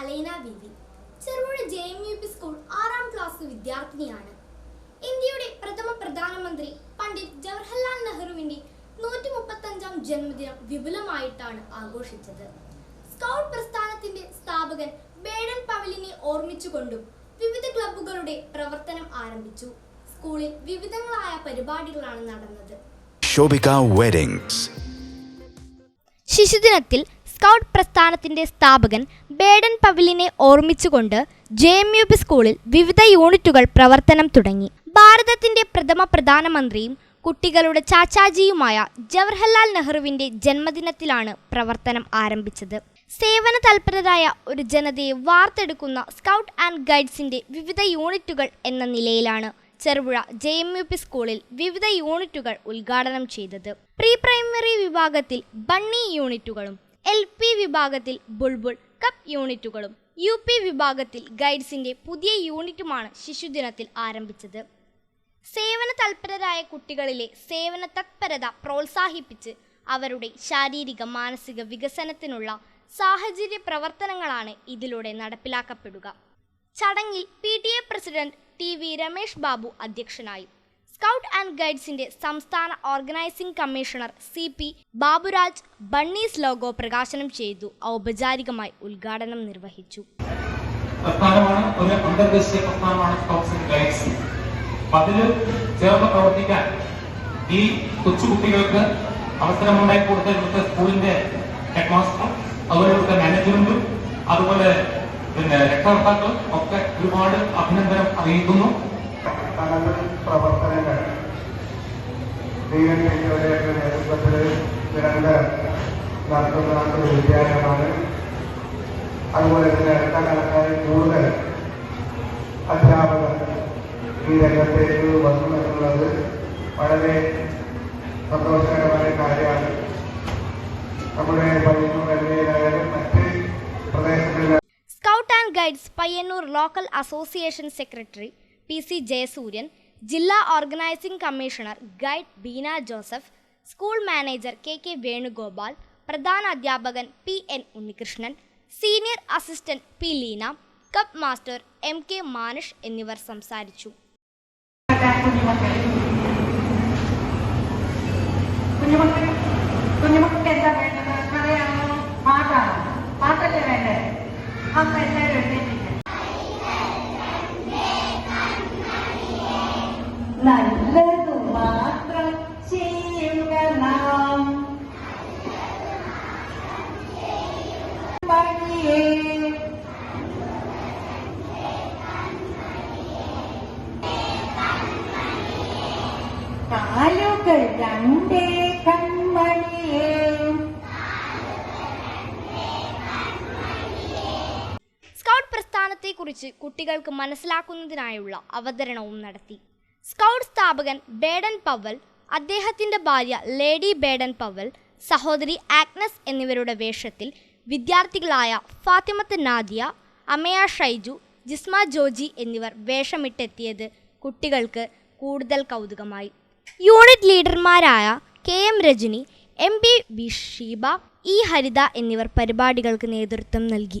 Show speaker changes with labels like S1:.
S1: Alaina V V Cherupuzha J M U P school ആറാം class വിദ്യാർത്ഥിനിയാണ്. ഇന്ത്യയുടെ പ്രഥമ പ്രധാനമന്ത്രി പണ്ഡിറ്റ് ജവഹർലാൽ നെഹ്റുവിന്റെ നൂറ്റി മുപ്പത്തഞ്ചാം ജന്മദിനം വിപുലമായിട്ടാണ് ആഘോഷിച്ചത്. സ്കൗട്ട് പ്രസ്ഥാനത്തിന്റെ സ്ഥാപകൻ ബേഡൻ പവലിനെ ഓർമ്മിച്ചുകൊണ്ടും വിവിധ ക്ലബ്ബുകളുടെ പ്രവർത്തനം ആരംഭിച്ചു. സ്കൂളിൽ വിവിധങ്ങളായ പരിപാടികളാണ് നടന്നത്.
S2: Shobika വെഡിങ്സ്
S1: ശിശുദിനത്തിൽ സ്കൗട്ട് പ്രസ്ഥാനത്തിന്റെ സ്ഥാപകൻ ബേഡൻ പവിലിനെ ഓർമ്മിച്ചുകൊണ്ട് ജെ എം യു പി സ്കൂളിൽ വിവിധ യൂണിറ്റുകൾ പ്രവർത്തനം തുടങ്ങി. ഭാരതത്തിന്റെ പ്രഥമ പ്രധാനമന്ത്രിയും കുട്ടികളുടെ ചാച്ചാജിയുമായ ജവഹർലാൽ നെഹ്റുവിന്റെ ജന്മദിനത്തിലാണ് പ്രവർത്തനം ആരംഭിച്ചത്. സേവന തൽപരരായ ഒരു ജനതയെ വാർത്തെടുക്കുന്ന സ്കൗട്ട് ആൻഡ് ഗൈഡ്സിന്റെ വിവിധ യൂണിറ്റുകൾ എന്ന നിലയിലാണ് Cherupuzha J M U P സ്കൂളിൽ വിവിധ യൂണിറ്റുകൾ ഉദ്ഘാടനം ചെയ്തത്. പ്രീ പ്രൈമറി വിഭാഗത്തിൽ ബണ്ണി യൂണിറ്റുകളും എൽ പി വിഭാഗത്തിൽ ബുൾബുൾ കപ്പ് യൂണിറ്റുകളും യു പി വിഭാഗത്തിൽ ഗൈഡ്സിന്റെ പുതിയ യൂണിറ്റുമാണ് ശിശുദിനത്തിൽ ആരംഭിച്ചത്. സേവന തൽപരരായ കുട്ടികളിലെ സേവന തത്പരത പ്രോത്സാഹിപ്പിച്ച് അവരുടെ ശാരീരിക മാനസിക വികസനത്തിനുള്ള സാഹചര്യ പ്രവർത്തനങ്ങളാണ് ഇതിലൂടെ നടപ്പിലാക്കപ്പെടുക. ചടങ്ങിൽ P T A president T V Ramesh Babu അധ്യക്ഷനായി. സ്കൗട്ട് ആൻഡ് ഗൈഡ്സിന്റെ സംസ്ഥാന organising commissioner C P Baburaj bunnies logo പ്രകാശനം ചെയ്തു. ഔപചാരികമായി ഉദ്ഘാടനം നിർവഹിച്ചു.
S3: അതിൽ ചേർന്ന് പ്രവർത്തിക്കാൻ ഈ കൊച്ചുകുട്ടികൾക്ക് അവസരമുണ്ടായി കൊടുത്ത ഇവിടുത്തെ സ്കൂളിന്റെ ഹെഡ് മാസ്റ്റർ അതുപോലെ ഇവിടുത്തെ മാനേജ്മെന്റും അതുപോലെ പിന്നെ രക്ഷകർത്താക്കളും ഒക്കെ ഒരുപാട് അഭിനന്ദനം അറിയിക്കുന്നു.
S4: തനത് പ്രവർത്തനങ്ങൾ ദൈവത്തിന്റെ നേതൃത്വത്തിൽ നിരന്തരം നടത്തുന്ന ഒരു വിദ്യാലയമാണ്. അതുപോലെ തന്നെ അടുത്ത കാലത്തായി കൂടുതൽ അധ്യാപകർ ഈ രംഗത്തേക്ക് വന്നു എന്നുള്ളത് വളരെ സന്തോഷകരമായ കാര്യമാണ്. നമ്മുടെ പയ്യന്നൂർ ജില്ലയിലായാലും മറ്റ് പ്രദേശങ്ങളിലും
S1: scout and guides Payyanur local association secretary P C Jayasuryan ജില്ലാ organising commissioner guide Beena Joseph school manager K K Venugopal പ്രധാന അധ്യാപകൻ P N Unnikrishnan senior assistant P Leena cub master M K Manush എന്നിവർ സംസാരിച്ചു
S5: കുഞ്ഞുമക്കൾ കുഞ്ഞുമക്കൾക്ക് എന്താ വേണ്ടത് മാത്രം
S1: scout പ്രസ്ഥാനത്തെക്കുറിച്ച് കുട്ടികൾക്ക് മനസ്സിലാക്കുന്നതിനായുള്ള അവതരണവും നടത്തി. സ്കൗട്ട് സ്ഥാപകൻ ബേഡൻ പവൽ അദ്ദേഹത്തിന്റെ ഭാര്യ ലേഡി ബേഡൻ പവൽ സഹോദരി ആഗ്നസ് എന്നിവരുടെ വേഷത്തിൽ വിദ്യാർത്ഥികളായ ഫാത്തിമത്ത് നാദിയ അമയ ഷൈജു ജിസ്മ ജോജി എന്നിവർ വേഷമിട്ടെത്തിയത് കുട്ടികൾക്ക് കൂടുതൽ കൗതുകമായി unit ലീഡർമാരായ K M Rajani M P B Sheeba E Haritha എന്നിവർ പരിപാടികൾക്ക് നേതൃത്വം നൽകി.